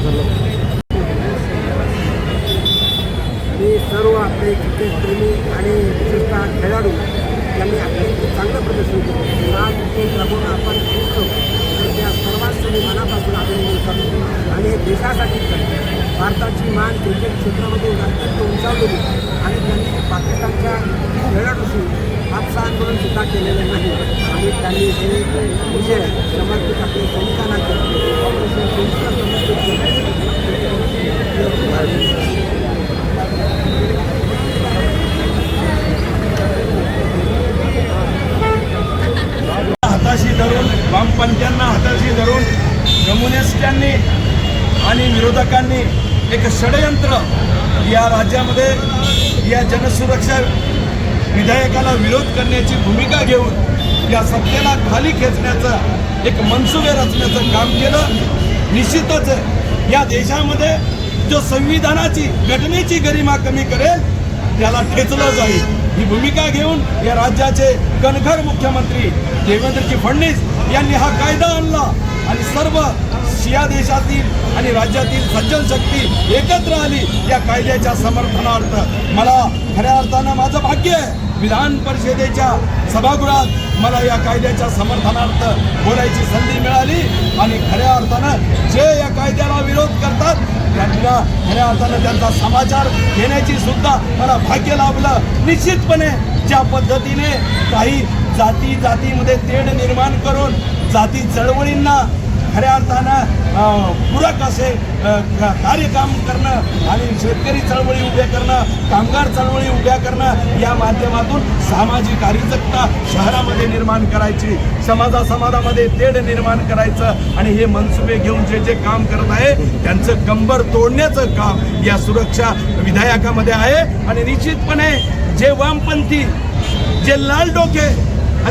मी सर्व आपले क्रिकेटप्रेमी आणि विशेषतः खेळाडू यांनी आपले चांगलं प्रदर्शन केलं. आज क्रिकेट राबवून आपण जिंकलो तर त्या सर्वांचं मी मनापासून अभिनंदन करतो. आणि हे देशासाठी करतो भारताची मान क्रिकेट क्षेत्रामध्ये अत्यंत उंचावलेली आणि त्यांनी पाकिस्तानच्या खेळाडूशी हापसा आंदोलन सुद्धा केलेलं नाही. आणि त्यांनी हे विजय समर्पित आपल्या सैनिकांना केलं ऑपरेशन संस्था समर्पित केलं हाताशी धरून वामपंथ्यांना हाताशी धरून कम्युनिस्टांनी आणि विरोधकांनी एक षडयंत्र या राज्यामध्ये या जनसुरक्षा विधेयकाला विरोध करण्याची भूमिका घेऊन या सत्तेला खाली खेचण्याचा एक मनसुबे रचण्याचं काम केलं. निश्चितच या देशामध्ये जो संविधानाची घटनेची गरिमा कमी करेल त्याला ठेचलं जाईल. ही भूमिका घेऊन या राज्याचे कणखर मुख्यमंत्री देवेंद्रजी फडणवीस यांनी हा कायदा आणला. आणि सर्व शिया देशातील आणि राज्यातील सज्जन शक्ती एकत्र आली या कायद्याच्या समर्थनार्थ. मला खऱ्या अर्थानं माझं भाग्य आहे. विधान परिषदेच्या सभागृहात मला या कायद्याच्या समर्थनार्थ बोलायची संधी मिळाली आणि खऱ्या अर्थानं जे या कायद्याला विरोध करतात त्यांना खऱ्या अर्थानं त्यांचा समाचार घेण्याची सुद्धा मला भाग्य लाभलं. निश्चितपणे ज्या पद्धतीने काही जाती जातीमध्ये तेढ निर्माण करून जाती चळवळींना खऱ्या अर्थानं पूरक असे कार्यकाम करणं आणि शेतकरी चळवळी उभ्या करणं कामगार चळवळी उभ्या करणं या माध्यमातून सामाजिक अरिजकता शहरामध्ये निर्माण करायची समाजा समाजामध्ये तेढ निर्माण करायचं आणि हे मनसुबे घेऊन जे जे काम करत आहे त्यांचं कंबर तोडण्याचं काम या सुरक्षा विधायकामध्ये आहे. आणि निश्चितपणे जे वामपंथी जे लाल डोके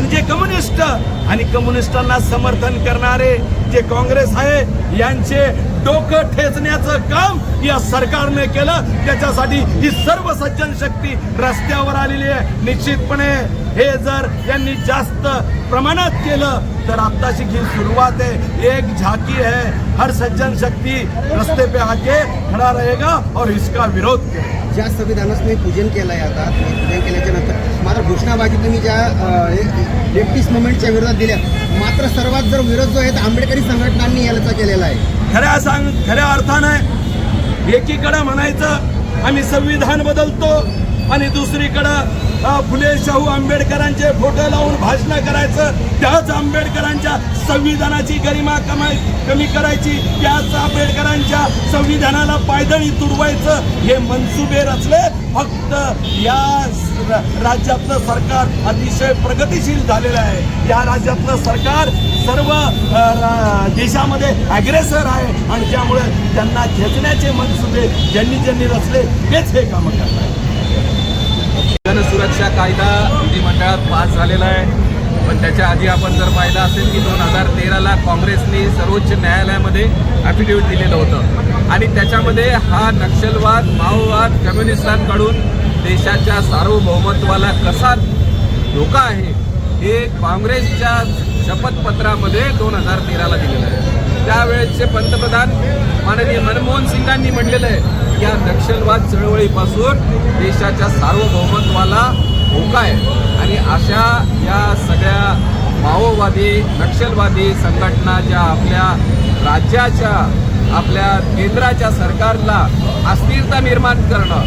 आणि जे कम्युनिस्ट आणि कम्युनिस्टांना समर्थन करणारे जे काँग्रेस आहे यांचे डोकं ठेचण्याचं काम या सरकारने केलं. त्याच्यासाठी ही सर्व सज्जन शक्ती रस्त्यावर आलेली आहे. निश्चितपणे हे जर यांनी जास्त प्रमाणात केलं तर आत्ताशी ही सुरुवात आहे एक झाकी है हर सज्जन शक्ती रस्ते पे आके खड़ा रहेगा और इसका विरोध करेगा. ज्या संविधानाचं मी पूजन केलं आहे आता पूजन केल्याच्यानंतर मात्र घोषणाबाजी तुम्ही ज्या लेफ्टिस्ट मुवमेंटच्या विरोधात दिल्या मात्र सर्वात जर विरोध जो आहे तर आंबेडकरी संघटनांनी याचा केलेला आहे. खऱ्या सांग खऱ्या अर्थानं एकीकडं म्हणायचं आम्ही संविधान बदलतो आणि दुसरीकडं फुले शाहू आंबेडकरांचे फोटो लावून भाषणं करायचं. त्याच आंबेडकरांच्या संविधानाची गरिमा कमाई कमी करायची. त्याच आंबेडकरांच्या संविधानाला पायदळी तुडवायचं. हे मनसुबे रचले. फक्त या राज्यातलं सरकार अतिशय प्रगतिशील झालेलं आहे. या राज्यातलं सरकार सर्व देशामध्ये अग्रेसर आहे. आणि त्यामुळे त्यांना खेचण्याचे मनसुबे ज्यांनी ज्यांनी रचले तेच हे कामं करतात जनसुरक्षा कायदा विधिमंडळात पास झालेला आहे. पण त्याच्या आधी आपण जर पाहिलं असेल की दोन हजार तेराला काँग्रेसने सर्वोच्च न्यायालयामध्ये ॲफिडेव्हिट दिलेलं होतं. आणि त्याच्यामध्ये हा नक्षलवाद माओवाद कम्युनिस्टांकडून देशाच्या सार्वभौमत्वाला कसा धोका आहे हे काँग्रेसच्या शपथपत्रामध्ये दोन हजार तेराला दिलेलं आहे. त्यावेळेचे पंतप्रधान माननीय मनमोहन सिंगांनी म्हटलेलं आहे की या नक्षलवाद चळवळीपासून देशाच्या सार्वभौमत्वाला धोका आहे. आणि अशा या सगळ्या माओवादी नक्षलवादी संघटना ज्या आपल्या राज्याच्या आपल्या केंद्राच्या सरकारला अस्थिरता निर्माण करणं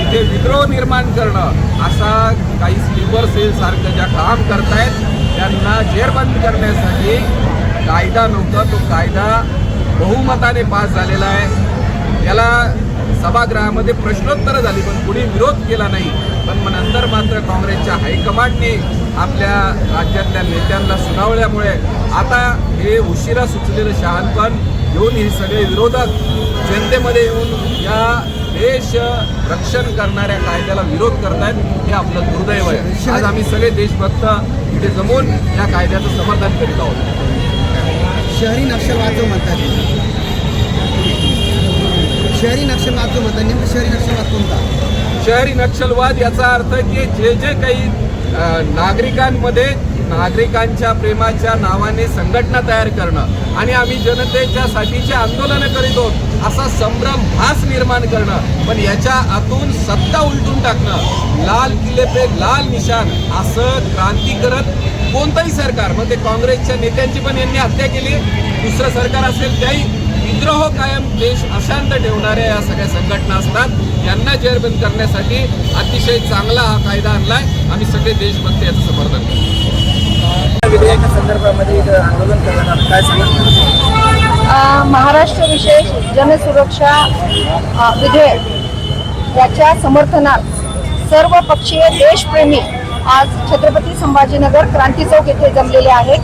इथे विद्रोह निर्माण करणं असा काही स्लीपर सेल सारखं ज्या काम करतायत त्यांना जेरबंद करण्यासाठी कायदा नव्हता तो कायदा बहुमताने पास झालेला आहे. याला सभागृहामध्ये प्रश्नोत्तरं झाली पण कुणी विरोध केला नाही. पण मग नंतर मात्र काँग्रेसच्या हायकमांडने आपल्या राज्यातल्या नेत्यांना सुनावल्यामुळे आता हे उशिरा सुचलेलं शहानपण घेऊन हे सगळे विरोधक जनतेमध्ये येऊन या देश रक्षण करणाऱ्या कायद्याला विरोध करतायत हे आपलं दुर्दैव आहे. आज आम्ही सगळे देशभक्त इथे जमून या कायद्याचं समर्थन करीत आहोत. शहरी नक्षलवाद जो म्हणतात. शहरी नक्षलवाद जो म्हणतात. नेमकं शहरी नक्षलवाद कोणता? शहरी नक्षलवाद याचा अर्थ की जे जे काही नागरिकांमध्ये नागरिकांच्या प्रेमाच्या नावाने संघटना तयार करणं आणि आम्ही जनतेच्या साठीचे आंदोलनं करीत आहोत असा संभ्रम भास निर्माण करणं पण याच्या आतून सत्ता उलटून टाकणं लाल किल्ले पे लाल निशान असं क्रांती करत कोणतंही सरकार मग ते काँग्रेसच्या नेत्यांची पण यांनी हत्या केली. दुसरं सरकार असेल त्याही विद्रोह कायम देश अशांत ठेवणाऱ्या या सगळ्या संघटना असतात. यांना जेरबंद करण्यासाठी अतिशय चांगला हा कायदा आणलाय. आम्ही सगळे देशभक्त याचं समर्थन करतो. विधेयका संदर्भामध्ये इथं आंदोलन करण्यात आलं. काय सांगा अ, महाराष्ट्र विशेष जनसुरक्षा विधेयक याच्या समर्थनात सर्व पक्षीय देशप्रेमी आज छत्रपती संभाजीनगर क्रांती चौक येथे जमलेले आहेत.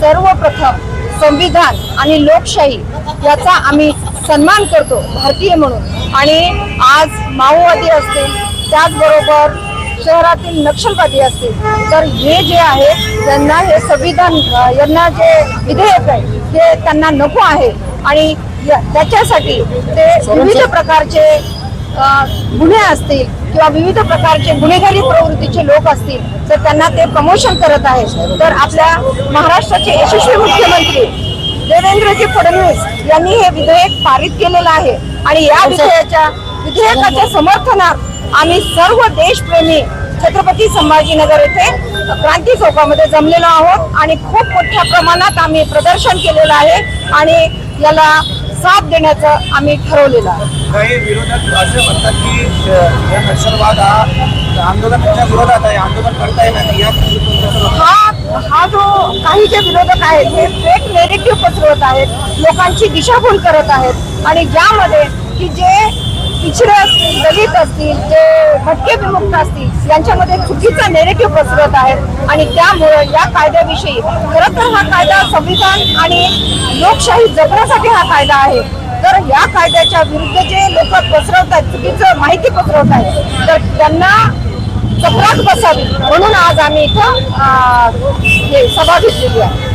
सर्वप्रथम संविधान आणि लोकशाही याचा आम्ही सन्मान करतो भारतीय म्हणून. आणि आज माओवादी असतील त्याचबरोबर शहरातील नक्षलवादी असतील तर हे जे आहे त्यांना हे संविधान यांना जे विधेयक आहे ते त्यांना नको आहे. आणि त्याच्यासाठी ते विविध प्रकारचे गुन्हे असतील किंवा विविध प्रकारचे गुन्हेगारी प्रवृत्तीचे लोक असतील तर त्यांना ते प्रमोशन करत आहेत. तर आपल्या महाराष्ट्राचे यशस्वी मुख्यमंत्री देवेंद्रजी फडणवीस यांनी हे विधेयक पारित केलेलं आहे. आणि या विधेयकाच्या विधेयकाच्या समर्थनात आम्ही सर्व देशप्रेमी छत्रपती संभाजीनगर येथे क्रांती चौकामध्ये जमलेलो आहोत. आणि खूप मोठ्या प्रमाणात आम्ही प्रदर्शन केलेलं आहे. आणि याला साथ देण्याचं आम्ही ठरवलेलं आहे. काही विरोधक असे म्हणतात की या नक्षलवाद हा आंदोलनाच्या विरोधात आहे आंदोलन करता येणार हा हा जो काही जे विरोधक आहेत हे फेक नेरेटिव्ह पसरवत आहेत लोकांची दिशाभूल करत आहेत आणि ज्यामध्ये की जे पिछडे असतील दलित असतील जे भटके विमुक्त असतील यांच्यामध्ये चुकीचा नेरेटिव्ह पसरवत आहेत आणि त्यामुळे या कायद्याविषयी खरं तर हा कायदा संविधान आणि लोकशाही जपण्यासाठी हा कायदा आहे. तर या कायद्याच्या विरुद्ध जे लोक पसरवत आहेत चुकीचं माहिती पसरवत आहेत तर त्यांना चपराक बसावी म्हणून आज आम्ही इथं हे सभा घेतलेली आहे.